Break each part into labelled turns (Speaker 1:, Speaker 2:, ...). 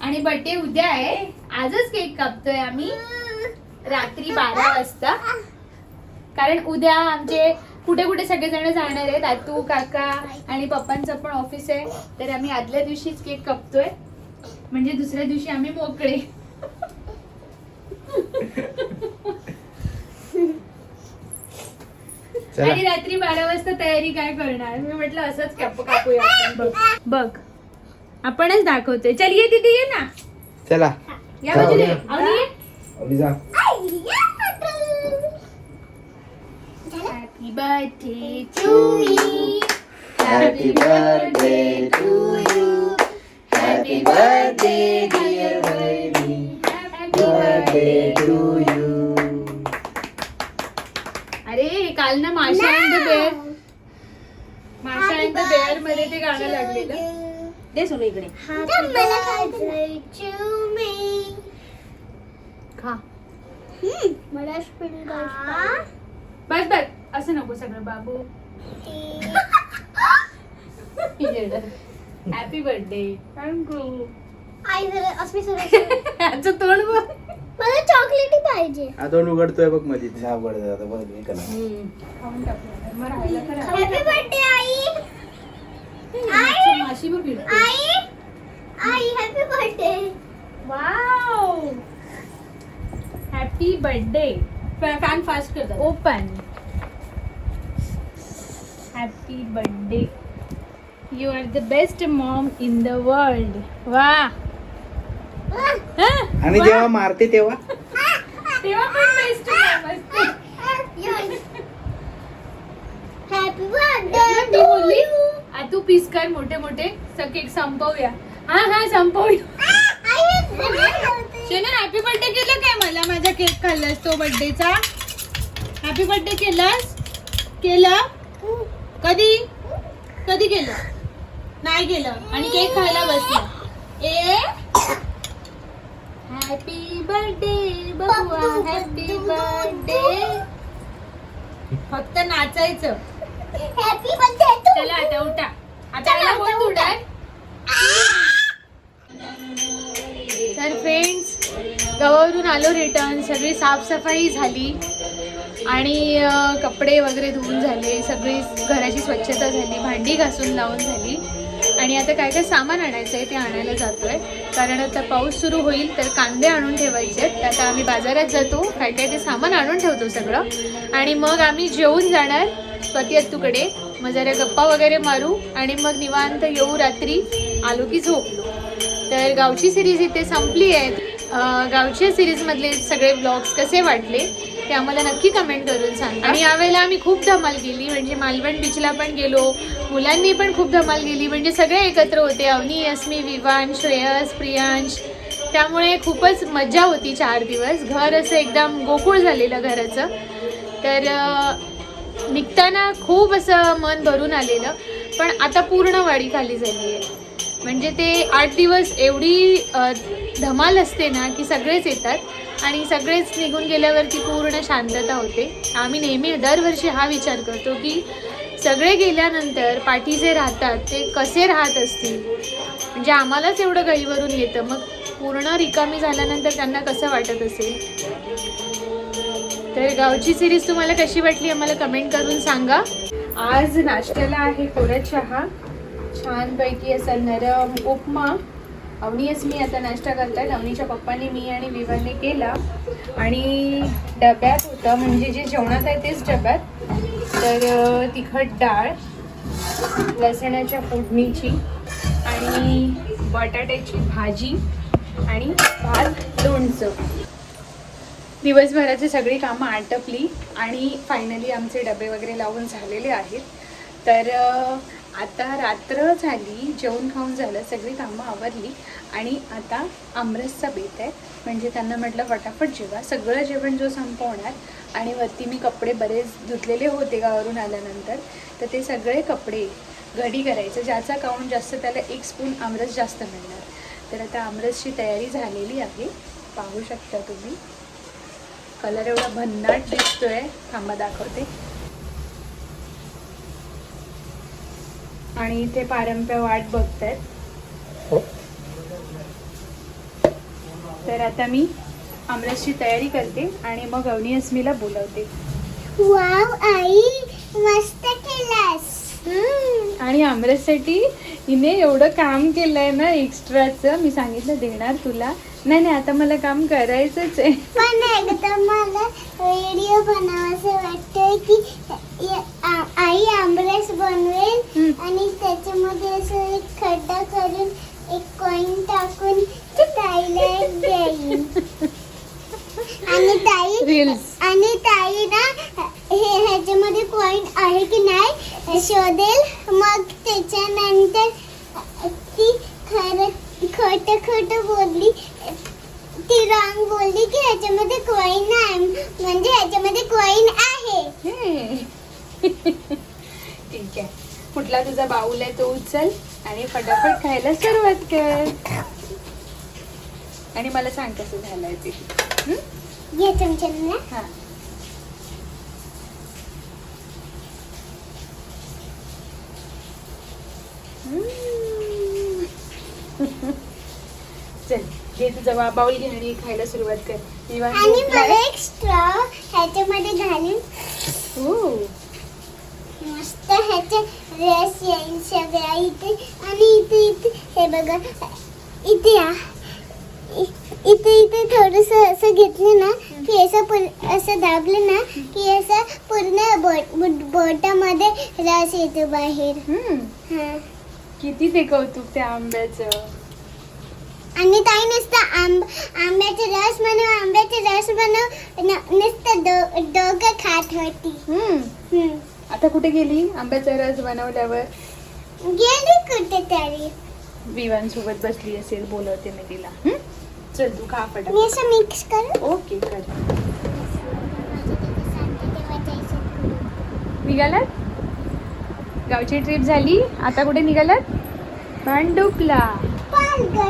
Speaker 1: आणि बर्थडे उद्या आहे. आजच केक कापतोय आम्ही. रात्री बारा वाजता. कारण उद्या आमचे कुठे कुठे सगळेजण जाणार आहेत. आतू काका आणि पप्पांचं पण ऑफिस आहे. तर आम्ही आदल्या दिवशीच केक कापतोय. म्हणजे दुसऱ्या दिवशी आम्ही मोकळे.
Speaker 2: चला.
Speaker 1: आणि रात्री बारा वाजता तयारी काय करणार? मी म्हटलं असंच काप कापूया आपण. बघ. बघ. आपणच दाखवतोय. चल ये तिथे ये ना.
Speaker 2: चला.
Speaker 1: या
Speaker 2: जाऊ
Speaker 1: बाजूला
Speaker 2: या. अभि जा.
Speaker 1: Happy birthday to
Speaker 2: you. Happy birthday, dear Vaini.
Speaker 1: Happy
Speaker 2: Birthday to you.
Speaker 1: अरे काल ना Masha and the bear Masha and the बेअरमध्ये ते गाणं लागलेलं
Speaker 3: दे सोनू इकडे.
Speaker 1: खा.
Speaker 4: मला
Speaker 1: बस बस. असं नको सगळं बाबू. हॅपी बर्थडे थँक्यू
Speaker 4: आई जरा
Speaker 1: याचं तोंड बघ.
Speaker 4: मला चॉकलेटी पाहिजे.
Speaker 2: हा तोंड उघडतोय बघमध्ये हा उघड आता बघ करा.
Speaker 1: खाऊन टाकलं मग राहिलं.
Speaker 4: हॅपी बर्थडे आई.
Speaker 1: मागची माशी बघ.
Speaker 4: आई. आई happy birthday
Speaker 1: wow happy birthday
Speaker 3: fan fast करतात.
Speaker 1: Open happy birthday you are the best mom in the world वा.
Speaker 2: आणि जेव्हा मारते तेव्हा?
Speaker 1: तेव्हा पण बेस्ट
Speaker 4: हॅपी
Speaker 1: मी
Speaker 4: बर्थडे
Speaker 1: बोलली? आ, तू पीस कर मोठे मोठे. केक संपवूया. हा हा संपवूया. शेनर हॅपी बर्थडे केलं काय मला? माझा केक खाल्लास तो बर्थडेचा हॅपी बर्थडे केलास? केलं? कधी? कधी केलं? नाही केलं आणि केक खायला बसला. ए? हॅपी बर्थडे बघूया हॅपी बर्थडे फक्त नाचायचं.
Speaker 4: हॅपी बर्थडे
Speaker 1: चला आता उठा. आता याला कोण तुडाय तर फ्रेंड्स गावावरून आलो रिटर्न सगळी साफसफाई झाली. आणि कपडे वगैरे धुवून झाले. सगळी घराची स्वच्छता झाली. भांडी घासून लावून झाली. आणि आता काय काय सामान आणायचं आहे ते आणायला जातोय. कारण आता पाऊस सुरू होईल तर कांदे आणून ठेवायचे आहेत. आता आम्ही बाजारात जातो काय काय ते सामान आणून ठेवतो सगळं. आणि मग आम्ही जेवून जाणार पती अत्तूकडे. मग जरा गप्पा वगैरे मारू आणि मग निवांत येऊ रात्री. आलो की झोपलो. तर गावची सिरीज इथे संपली आहे. गावच्या सिरीजमधले सगळे ब्लॉग्स कसे वाटले? ते आम्हाला नक्की कमेंट करून सांगा. आणि यावेळेला आम्ही खूप धमाल केली. म्हणजे मालवण बीचला पण गेलो. मुलांनी पण खूप धमाल केली. म्हणजे सगळे एकत्र होते. अवनी अस्मी विवान श्रेयस प्रियांश. त्यामुळे खूपच मजा होती चार दिवस. घर असं एकदम गोकुळ झालेलं घराचं. तर निघताना खूप असं मन भरून आलेलं. पण आता पूर्ण वाडी खाली झाली आहे. म्हणजे ते आठ दिवस एवढी धमाल असते ना की सगळेच येतात. आणि सगळेच निघून गेल्यावरती पूर्ण शांतता होते. आम्ही नेहमी दरवर्षी हा विचार करतो की सगळे गेल्यानंतर पाठी जे राहतात ते कसे राहत असतील? म्हणजे आम्हालाच एवढं गळीवरून येतं. मग पूर्ण रिकामी झाल्यानंतर त्यांना कसं वाटत असेल? तर गावची सिरीज तुम्हाला कशी वाटली आम्हाला कमेंट करून सांगा. आज नाश्त्याला आहे कोरा चहा छानपैकी असा नरम उपमा. अवनीच मी आता नाश्ता करतायत अवनीच्या पप्पांनी मी आणि विवाने केला. आणि डब्यात होतं म्हणजे जे जेवणात आहे तेच डब्यात. तर तिखट डाळ लसणाच्या फोडणीची आणि बटाट्याची भाजी आणि भात लोणचं. दिवसभराची सगळी कामं आटपली आणि फायनली आमचे डबे वगैरे लावून झालेले आहेत. तर आता रात्र झाली जेवण खाऊन झालं सगळी कामं आवरली आणि आता आमरसचा बेत आहे. म्हणजे त्यांना म्हटलं फटाफट जेवा सगळं जेवण जो संपवणार आणि वरती मी कपडे बरेच धुतलेले होते गावावरून आल्यानंतर तर ते सगळे कपडे घडी करायचं. ज्याचा काउंट जास्त त्याला एक स्पून आमरस जास्त मिळणार. तर आता आमरसची तयारी झालेली आहे. पाहू शकता तुम्ही. कलर एवढा भन्नाट दिसतोय. थांबा दाखवते. आणि इथे पारंप्या वाट बघतायत. तर आता मी आमरसची तयारी करते आणि मग अवनी अस्मीला बोलवते.
Speaker 4: वाव आई मस्त केलास.
Speaker 1: आणि आमरससाठी हिने एवढं काम केलंय ना एक्स्ट्राचं मी सांगितलं देणार तुला. नाही नाही आता मला काम करायचंच आहे.
Speaker 4: पण एकदा मला व्हिडिओ बनवायचं वाटतंय की आ- आई आंबरस बनवेल
Speaker 1: हम्म.
Speaker 4: आणि त्याच्यामध्ये असं एक खड्डा करून एक कॉईन टाकून ताईला देईन. आणि ताई
Speaker 1: रील्स
Speaker 4: आणि ताई ना हे ह्याच्यामध्ये कॉईन आहे की नाही शोधेल. मग त्याच्यानंतर ती खरं खोटं खोटं बोलली. ती रॉंग बोलली की ह्याच्यामध्ये कॉईन आहे. म्हणजे ह्याच्यामध्ये कॉईन आहे.
Speaker 1: ठीक आहे. कुठला तुझा बाऊल आहे तो उचल आणि फटाफट खायला सुरुवात कर. आणि मला सांग कसं झालंय ते?
Speaker 4: घे चमच्याने
Speaker 1: हा हम्म. घे तुझा बा- बाऊल घे आणि खायला सुरुवात कर
Speaker 4: आणि. मला एक स्ट्रॉ ह्याच्यामध्ये घालून.
Speaker 1: ओ,
Speaker 4: मस्त ह्याचे रस येईल सगळ्या इथे. आणि इथे इथे हे बघा इथे या. इथे इथे थोडस असं घेतलं ना की असं पूर- असं दाबलं ना की असं पूर्ण बोट बोट- बोटामध्ये रस येतो बाहेर. हा.
Speaker 1: किती ते कौतुक त्या आंब्याचं.
Speaker 4: आणि ताई नुसतं आंब आंब्याचे रस बनव आंब्याचे रस बनव न- नुसतं डोकं खात होती.
Speaker 1: हम्म.
Speaker 4: हम्म.
Speaker 1: आता कुठे गेली? आंब्याचा रस बनवल्यावर?
Speaker 4: गेली कुठे तरी
Speaker 1: विवांसोबत बसली असेल बोलवते मी तिला? चल तू खा
Speaker 4: मी
Speaker 1: फटाफट
Speaker 4: असं मिक्स करू?
Speaker 1: ओके कर. निघालात? गावची ट्रिप झाली? आता कुठे निघालात?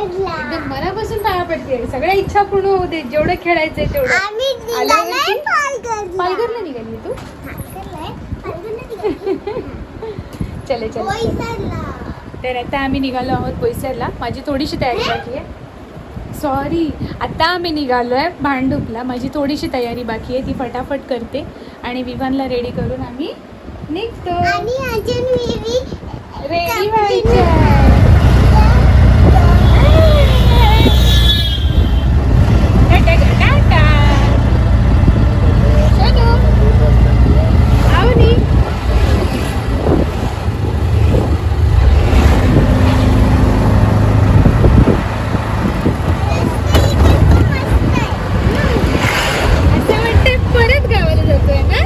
Speaker 1: एकदम मनापासून पाया पडते सगळ्या इच्छा पूर्ण होऊ दे जेवढं खेळायचंय तेवढं. पालघरला निघाली तू. चले चले. तर आता आम्ही निघालो आहोत बोईसरला. माझी थोडीशी तयारी बाकी आहे. सॉरी आता आम्ही निघालो आहे भांडुपला. माझी थोडीशी तयारी बाकी आहे. ती फटाफट करते. आणि विवानला रेडी करून आम्ही निघतो. रेडी व्हायचं टाटा टाटा चलो आवनी असं वाटतं परत गावाला जातोय ना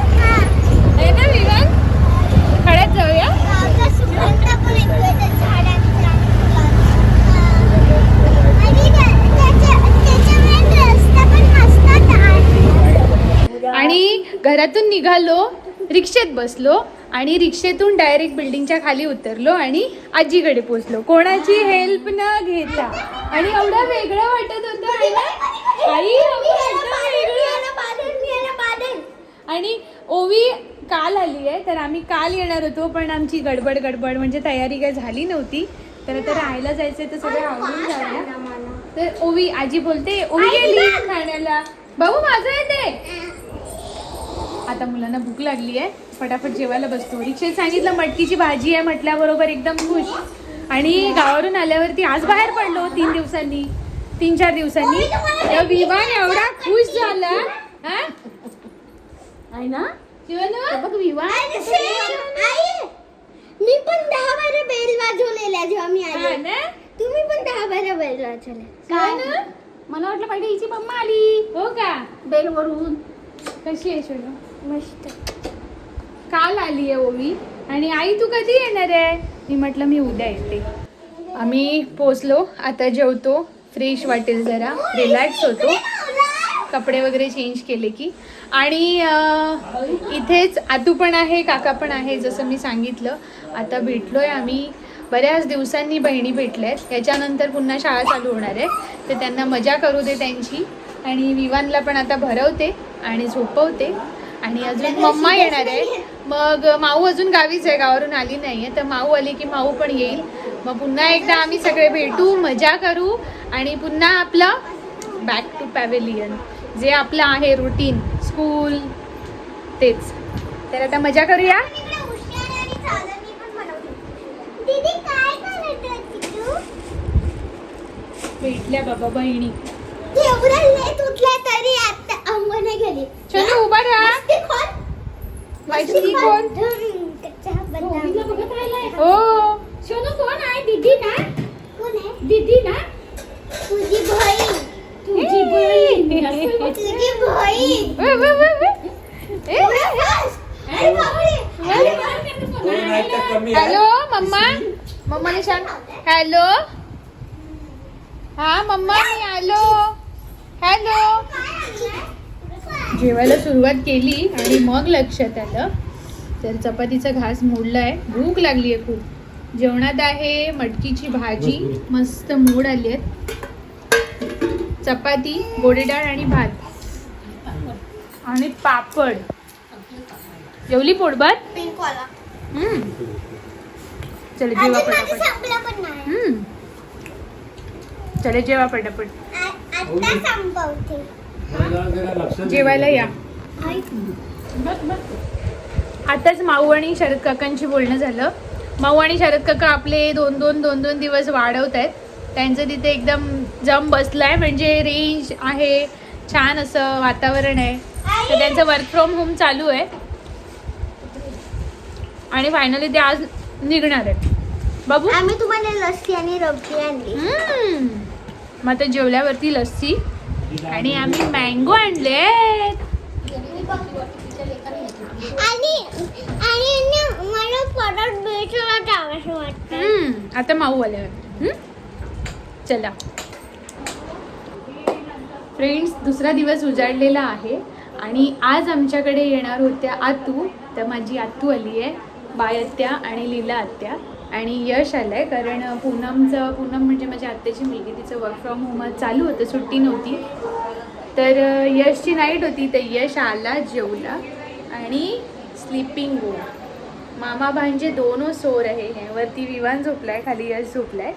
Speaker 1: आहे ना विवान खड्यात जाऊया आणि घरातून निघालो रिक्षेत बसलो आणि रिक्षेतून डायरेक्ट बिल्डिंगच्या खाली उतरलो आणि आजीकडे पोचलो कोणाची हेल्प न घेता. आणि एवढं वेगळं वाटत होतं? आई. आणि ओवी काल आली आहे तर आम्ही काल येणार होतो पण आमची गडबड गडबड म्हणजे तयारी काही झाली नव्हती. तर आता राहायला जायचंय तर सगळं आवडून जाऊया. तर ओवी आजी बोलते ओवी गेली खाण्याला. भाऊ माझं येते आता मुलांना भूक लागली आहे. फटाफट जेवायला बसतो. रिक्षेत सांगितलं मटकीची भाजी आहे म्हटल्याबरोबर एकदम खुश. आणि गावावरून आल्यावरती आज बाहेर पडलो तीन दिवसांनी. तीन चार दिवसांनी. तर विवान एवढा खुश झाला. हा? आहे ना शिवानू? बघ विवान
Speaker 4: मी पण दहा बारा बेल वाजवलेल्या जेव्हा मी
Speaker 1: हा
Speaker 4: आले
Speaker 1: ना?
Speaker 4: तुम्ही पण दहा बारा बेल वाजवल्या
Speaker 1: शिवानू? मला वाटलं पाहिजे हिची मम्मा आली. हो का?
Speaker 4: बेल वरून
Speaker 1: कशी आहे शिवानू?
Speaker 4: मस्त.
Speaker 1: काल आली आहे ओवी. आणि आई तू कधी येणार आहे? मी म्हटलं मी उद्या येते. आम्ही पोचलो आता जेवतो. फ्रेश वाटेल जरा. रिलॅक्स होतो. कपडे वगैरे चेंज केले की. आणि इथेच आतू पण आहे काका पण आहे जसं मी सांगितलं. आता भेटलोय आम्ही. बऱ्याच दिवसांनी बहिणी भेटल्या आहेत याच्यानंतर पुन्हा शाळा चालू होणार आहे. तर त्यांना मजा करू दे त्यांची. आणि विवानला पण आता भरवते आणि झोपवते. आणि अजून मम्मा येणार आहे. मग माऊ अजून गावीच आहे गावावरून आली नाही आहे. तर माऊ आली की माऊ पण येईल. मग पुन्हा एकदा आम्ही सगळे भेटू मजा करू आणि पुन्हा आपलं बॅक टू पॅव्हेलियन जे आपलं आहे रुटीन स्कूल तेच. तर आता मजा करूया? भेटल्या बाबा बहिणी.
Speaker 4: तरी आता अंगणे गेली
Speaker 1: उभा कोण?
Speaker 3: राहिलाय.
Speaker 1: हो.
Speaker 3: सोनू कोण आहे? दीदी ना?
Speaker 4: कोण आहे?
Speaker 3: दीदी ना?
Speaker 4: तुझी बहीण.
Speaker 3: तुझी बहीण.
Speaker 4: तुझी
Speaker 1: वे, वे, वे, वे. हॅलो. मम्मा. मम्माने सांग हॅलो. हा मम्मा मी आलो. हॅलो. जेवायला सुरुवात केली आणि मग लक्षात आलं. तर चपातीचा घास मोडलाय. भूक लागली आहे खूप. जेवणात आहे मटकीची भाजी. मस्त. मोड आली आहेत. चपाती गोडी डाळ आणि भात. आणि पापड. जेवली पोटभात. चला जेवा पटापट. चला जेवा पटापट. जेवायला या. आताच माऊ आणि शरद काकांशी बोलणं झालं. माऊ आणि शरद काका आपले दोन दोन दोन दोन दिवस वाढवत आहेत. त्यांचं तिथे एकदम जम बसलाय म्हणजे रेंज आहे छान असं वातावरण आहे. तर त्यांचं वर्क फ्रॉम होम चालू आहे. आणि फायनली ते आज निघणार आहेत. बाबू?
Speaker 4: आम्ही तुम्हाला लस्सी आणि रबडी आणली.
Speaker 1: मग आता जेवल्यावरती लस्सी. आणि आम्ही मँगो आणले. आता माऊ आल्यावर हम्म? चला. फ्रेंड्स दुसरा दिवस उजाडलेला आहे आणि आज आमच्याकडे येणार होत्या आतू. तर माझी आतू आली आहे बाय आत्या आणि लीला आत्या. आणि यश आलंय कारण पूनमचं पूनम म्हणजे माझ्या आत्याची मुलगी तिचं वर्क फ्रॉम होम चालू होतं सुट्टी नव्हती. तर यशची नाईट होती तर यश आला जेवला आणि स्लिपिंग गो मामा भांजे दोनो सोर आहे हे वरती विवान झोपलाय खाली यश झोपलाय.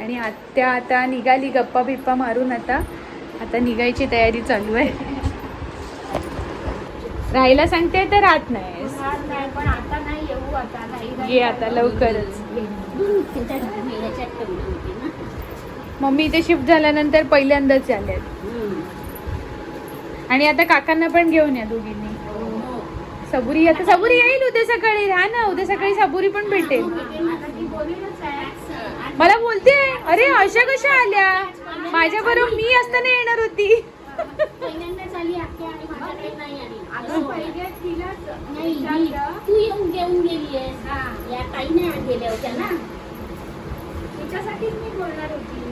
Speaker 1: आणि आत्या आता निघाली गप्पा बिप्पा मारून आता आता निघायची तयारी चालू आहे. राहायला सांगते तर राहत नाही
Speaker 3: पण आता नाही येऊ आता नाही
Speaker 1: ये आता लवकरच. मम्मी इथे शिफ्ट झाल्यानंतर पहिल्यांदाच आल्यात आणि आता काकांना पण घेऊन या दोघींनी. सबुरी आता सबुरी येईल उद्या सकाळी. राहा ना उद्या सकाळी सबुरी पण भेटेल. मला बोलते अरे अशा कशा आल्या? माझ्या बरोबर मी असताना येणार होती.
Speaker 3: पहिल्यांदाच आली आत्या आणि माझ्याकडे नाही आली. नाही मी- तू येऊन घेऊन गेली या ताई नाही गेल्या होत्या ना?
Speaker 1: तिच्यासाठीच मी बोलणार होती.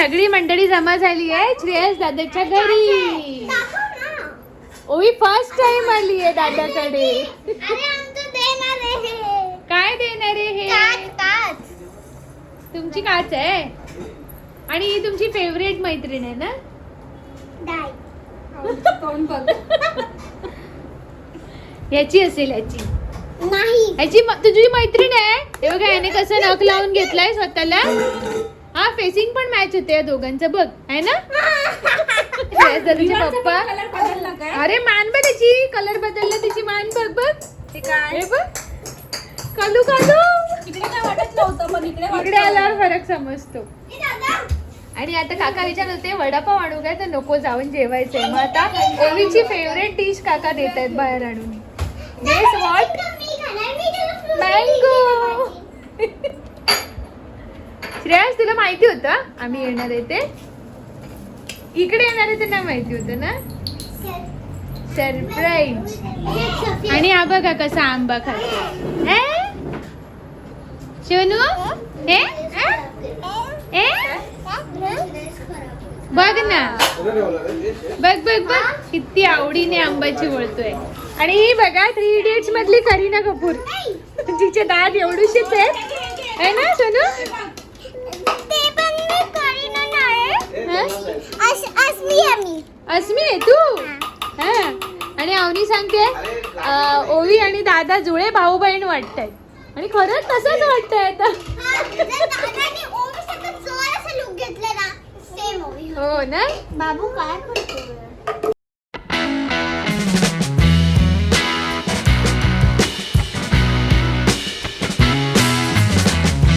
Speaker 1: सगळी मंडळी जमा झाली आहे. श्रेयस दादाच्या घरी. ओवी फर्स्ट टाइम आली आहे दादाकडे.
Speaker 4: अरे आमचं देणार आहे
Speaker 1: काय देणार आहे हे?
Speaker 4: काच काच.
Speaker 1: तुमची काच आहे? आणि ही तुमची फेवरेट मैत्रीण आहे ना?
Speaker 4: डाय.
Speaker 3: कोण बघ
Speaker 1: याची असेल याची.
Speaker 4: नाही.
Speaker 1: याची तुझी मैत्रीण आहे. हे बघा याने कसं नख लावून घेतलाय स्वतःला. हा फेसिंग पण मॅच होते या दोघांचं बघ आहे ना? पप्पा.
Speaker 3: कलर बदलला काय
Speaker 1: अरे मान बघ त्याची कलर बदलला तिची मान बघ बघ. हे बघ. कालू कालू.
Speaker 3: इकडे काय वाटत नव्हतं पण इकडे
Speaker 1: इकडे आल्यावर फरक समजतो. आणि आता काका विचारत होते वडापाव आणू काय? तर नको जाऊन जेवायचंय. मग आता ओवीची फेवरेट डिश काका देत आहेत बाहेर आणून. गेस वॉट मँगो श्रेयस तुला माहिती होतं? आम्ही येणार आहे ते. इकडे येणार आहे त्यांना माहिती होतं ना? सरप्राईज आणि हा बघा कसा आंबा खातो. ए? ए? बघ ना. बघ बघ बघ. किती आवडीने आंब्याची बोलतोय आणि ही बघा थ्री इडियट्स मधली करीना कपूर. जिचे दात एवढूशीच आहे है ना सोनू
Speaker 4: ते पण मी करीना नाही
Speaker 1: हा?
Speaker 4: अस असली आम्ही
Speaker 1: अस्मी आहे तू हा आणि अवनी सांगते अं, ओवी आणि दादा जुळे भाऊ बहीण वाटतायत आणि खरंच तसंच
Speaker 4: सेम ओवी.
Speaker 1: हो ना?
Speaker 4: बाबू काय